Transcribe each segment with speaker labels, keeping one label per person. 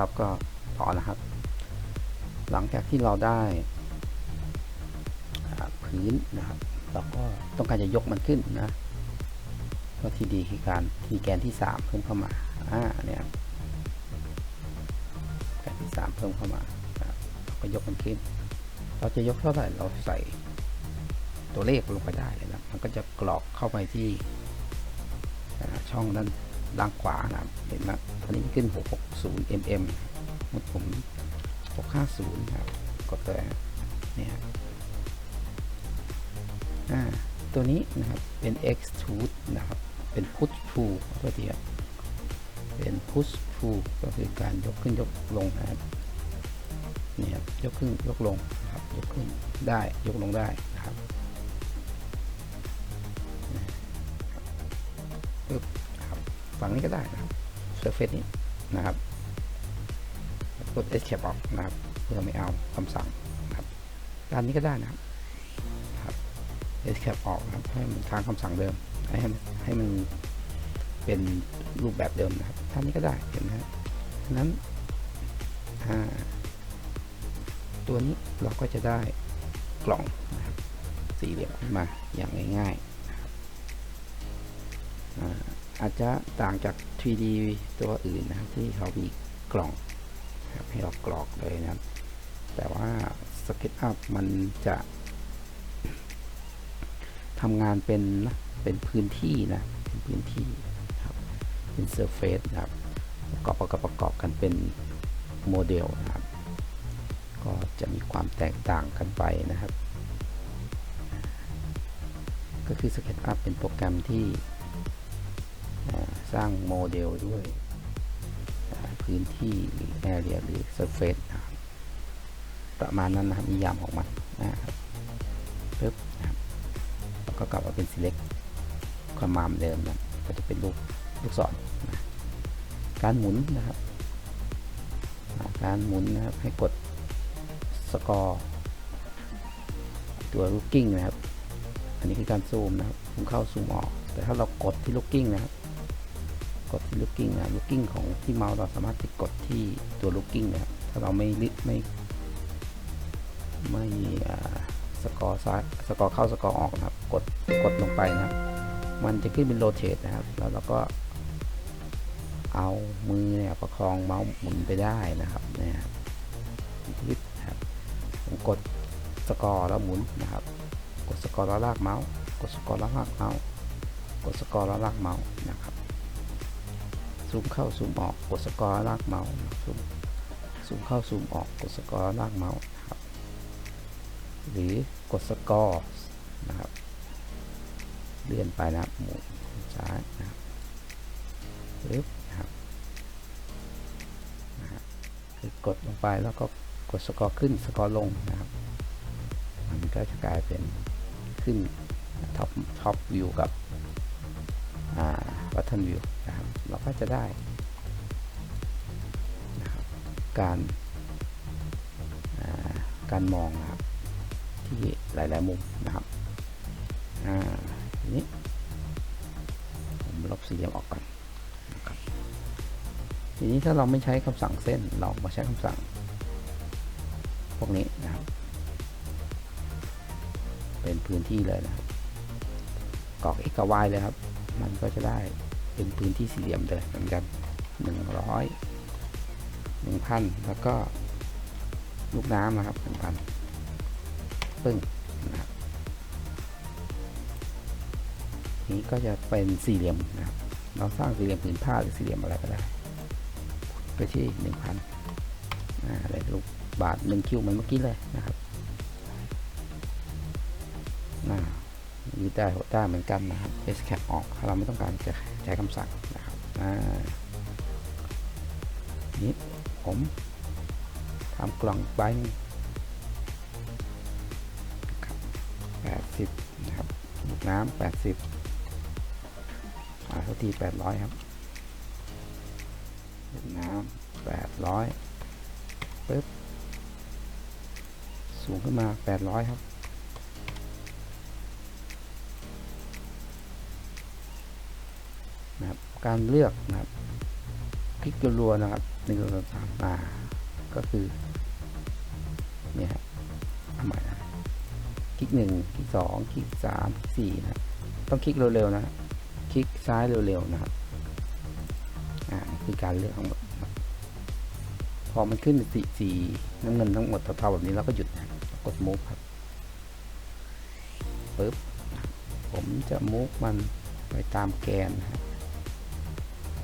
Speaker 1: ครับ ก็พอนะครับ หลังจากที่เราได้พื้นนะครับ เราก็ต้องการจะยกมันขึ้นนะก็ที่ดีคือการที่แกนที่ 3 เพิ่มเข้ามาอ่าเนี่ยแกนที่ 3 เพิ่มเข้ามาก็ยกมันขึ้น เราจะยกเท่าไหร่เราใส่ตัวเลขลงไปได้เลยนะมันก็จะกรอกเข้าไปที่ช่องด้าน ล่างขวานะครับเห็นไหมตอนนี้ขึ้น 660 mm มผม 650 ครับ กดเลยเนี่ยอ่าตัวนี้นะครับเป็น extrude นะครับ เป็น push pull ตัวทีครับเป็น push pull ก็คือการยกขึ้นยกลงนะครับเนี่ยครับยกขึ้นยกลงนะครับยกขึ้นได้ยกลงได้นะครับปึ๊บครับ ฝั่งนี้ก็ได้นะครับ surface นี้นะครับกด escape ออกนะครับเพื่อไม่เอาคำสั่งนะครับด้านนี้ก็ได้นะครับ escape ออกนะครับให้มันค้างคำสั่งเดิม ให้ให้มันเป็นรูปแบบเดิมนะครับท่านนี้ก็ได้เห็นไหมครับนั้นตัวนี้เราก็จะได้กล่องนะครับสี่เหลี่ยมขึ้นมาอย่างง่ายๆนะครับ อาจจะต่างจาก 3D ตัวอื่นนะครับที่เขามีกล่องครับให้เรากรอกเลยนะครับ แต่ว่า SketchUp มันจะทำงานเป็นเป็นพื้นที่นะเป็นพื้นที่นะครับเป็นเซอร์เฟซนะครับประกอบประกอบประกอบกันเป็นโมเดลนะครับ ก็จะมีความแตกต่างกันไปนะครับ ก็คือ SketchUp เป็นโปรแกรมที่ สร้างโมเดลด้วยพื้นที่หรือ area หรือ surface นะประมาณนั้นนะครับนิยามของมันนะครับปึ๊บนะครับก็กลับมาเป็น select ความมามเดิมนะก็จะเป็นลูกลูกศรนะการหมุนนะครับ การหมุนนะครับให้กดสกอร์ตัว looking นะครับ อันนี้คือการซูมนะครับซูมเข้าซูมออก แต่ถ้าเรากดที่ looking นะครับ กดที่ looking นะ looking ของที่เมาส์เราสามารถไปกดที่ตัว looking นะครับถ้าเราไม่ลึกไม่ไม่สกอร์ซ้ายสกอร์เข้าสกอร์ออกนะครับ กดกดลงไปนะครับ มันจะขึ้นเป็นโรเตทนะครับ แล้วเราก็เอามือเนี่ยประคองเมาส์หมุนไปได้นะครับเนี่ยครับยึดครับผมกดสกอร์แล้วหมุนนะครับ กดสกอร์แล้วลากเมาส์ กดสกอร์แล้วลากเมาส์ กดสกอร์แล้วลากเมาส์นะครับ ซูมเข้าซูมออกกดสกอร์ลากเมาส์ซูมซูมเข้าซูมออกกดสกอร์ลากเมาส์ครับหรือกดสกอร์นะครับเลื่อนไปนะครับหมุนซ้ายนะครับปึ๊บนะครับนะครับคือกดลงไปแล้วก็กดสกอร์ขึ้นสกอร์ลงนะครับมันก็จะกลายเป็นขึ้นท็อปท็อปวิวกับ บัตเทิลวิวนะครับเราก็จะได้นะครับการาการมองนะครับที่หลาย ๆ มุมนะครับอ่านี้ผมลบสี่เหลี่ยมออกก่อนนะครับทีนี้ถ้าเราไม่ใช้คำสั่งเส้นเรามาใช้คำสั่ง พวกนี้นะครับ เป็นพื้นที่เลยนะครับกรอก x กับ y เลยครับ มันก็จะได้ เป็นพื้นที่สี่เหลี่ยมเลยเหมือนกันหนึ่งร้อยหนึ่งพันแล้วก็ลูกน้ำนะครับหนึ่งพันปึ้งนะครับนี้ก็จะเป็นสี่เหลี่ยมนะครับเราสร้างสี่เหลี่ยมผืนผ้าหรือสี่เหลี่ยมอะไรก็ได้ไปที่หนึ่งพันอะไรลูกบาทหนึ่งคิวเหมือนเมื่อกี้เลยนะครับ นี่ได้ได้เหมือนกันนะครับ escape ออกถ้าเราไม่ต้องการจะใช้คำสั่งนะครับอ่านี้ผมทำกล่องใบหนึ่ง80นะครับลูกน้ำ80อ่าเท่าที่800 ครับลูกน้ำ800ปึ๊บสูงขึ้นมา 800 ครับ การเลือกนะครับ คลิกรัวๆนะครับหนึ่งสองสามมาก็คือเนี่ยฮะเอาใหม่นะคลิกหนึ่งคลิกสองคลิกสามคลิกสี่นะต้องคลิกเร็วๆนะคลิกซ้ายเร็วๆนะครับอ่าคือการเลือกทั้งหมดพอมันขึ้นสีสีน้ำเงินทั้งหมดเท่าๆแบบนี้เราก็หยุดนะกด move ครับปึ๊บผมจะ move มันไปตามแกนนะฮะ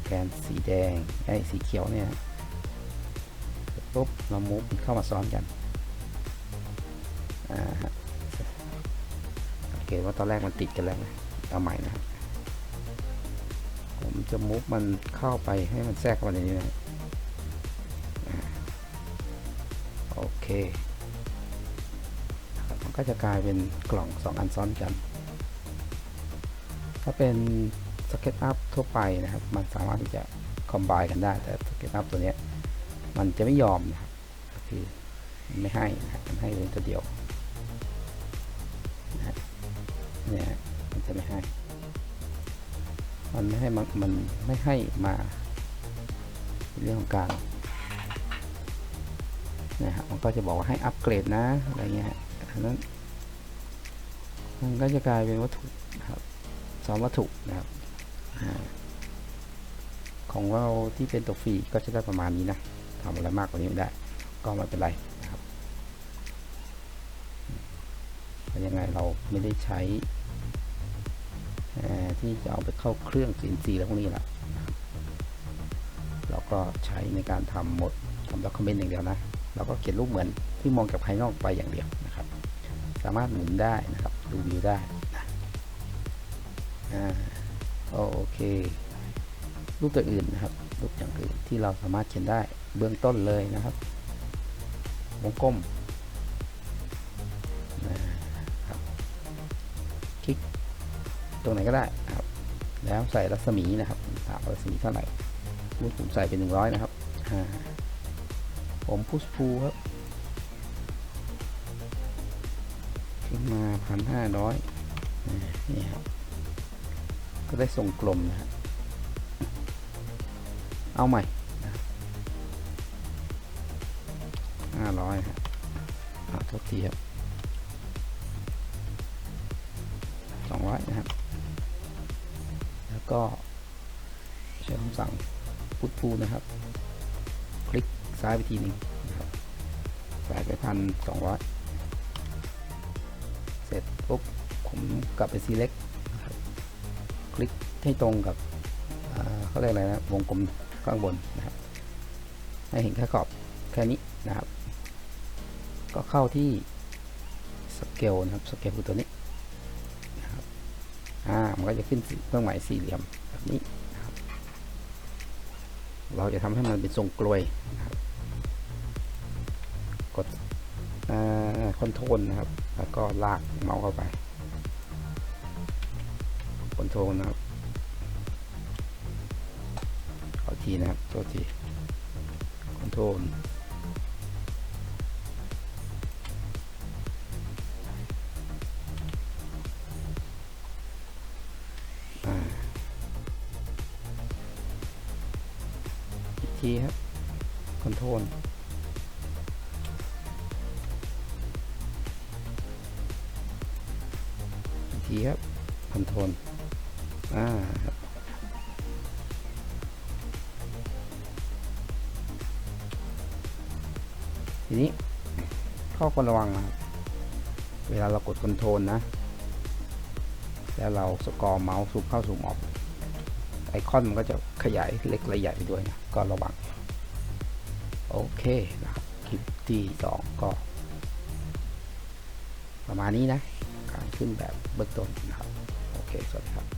Speaker 1: แกนสีแดงไอ้สีเขียวเนี่ยปุ๊บเรามันเข้ามาซ้อนกันอ่าฮะสังเกตว่าตอนแรกมันติดกันแล้วนะเอาใหม่นะครับผมจะมุฟมันเข้าไปให้มันแทรกเข้ามาในนี้นะโอเคมันก็จะกลายเป็นกล่องสองอันซ้อนกัน ถ้าเป็น SketchUp ทั่วไปนะครับ มันสามารถที่จะคอมไบกันได้ แต่ SketchUp ตัวนี้มันจะไม่ยอมนะครับก็คือไม่ให้นะครับมันให้เป็นตัวเดียวนะฮะเนี่ยมันจะไม่ให้ มันไม่ให้มันมันไม่ให้มาเรื่องของการนะฮะมันก็จะบอกว่าให้อัปเกรดนะอะไรเงี้ยฮะอันนั้นมันก็จะกลายเป็นวัตถุนะครับซ้อมวัตถุนะครับ ของเราที่เป็นตัวฟรีก็จะได้ประมาณนี้นะทำอะไรมากกว่านี้ไม่ได้ ก็ไม่เป็นไรนะครับยังไงเราไม่ได้ใช้ที่จะเอาไปเข้าเครื่อง CNC แล้วพวกนี้แหละเราก็ใช้ในการทำหมดทำด็อกิเมนต์อย่างเดียวนะเราก็เขียนรูปเหมือนที่มองจากภายนอกไปอย่างเดียวนะครับ สามารถหมุนได้นะครับ ดูวิวได้นะอ่า โอเค รูปตัวอื่นนะครับ รูปอย่างอื่นที่เราสามารถเขียนได้เบื้องต้นเลยนะครับ วงกลมนะครับคลิกตรงไหนก็ได้ครับ แล้วใส่รัศมีนะครับถามรัศมีเท่าไหร่มูดผมใส่เป็นหนึ่งร้อยนะครับ ผมพุชพูครับขึ้นมาพันห้าร้อยนี่ครับ ก็ได้ทรงกลมนะครับเอาใหม่ห้าร้อยครับอ่าโทษทีครับสองร้อยนะครับ แล้วก็ใช้คำสั่งพุทพูนะครับ คลิกซ้ายไปทีนึงนะครับใส่ไปพันสองร้อยเสร็จปุ๊บผมกลับไป select คลิกให้ตรงกับเขาเรียกอะไรนะวงกลมข้างบนนะครับให้เห็นแค่ขอบแค่นี้นะครับ ก็เข้าที่สเกลนะครับสเกลคือตัวนี้นะครับอ่ามันก็จะขึ้นเครื่องหมายสี่เหลี่ยมแบบนี้นะครับ เราจะทำให้มันเป็นทรงกลวยนะครับกดคอนโทรลนะครับ แล้วก็ลากเมาส์เข้าไป คอนโทรลนะครับขอทีนะครับโทษทีคอนโทรลอีกทีครับคอนโทรลอีกทีครับคอนโทรล อ่าทีนี้ข้อควรระวังนะครับเวลาเรากดคอนโทรลนะ แล้วเราสกอร์เมาส์ซูมเข้าซูมออกไอคอนมันก็จะขยายเล็กและใหญ่ไปด้วยนะ ก็ระวัง โอเคนะครับคลิปที่สองก็ ประมาณนี้นะ การขึ้นแบบเบื้องต้นนะครับ โอเค สวัสดีครับ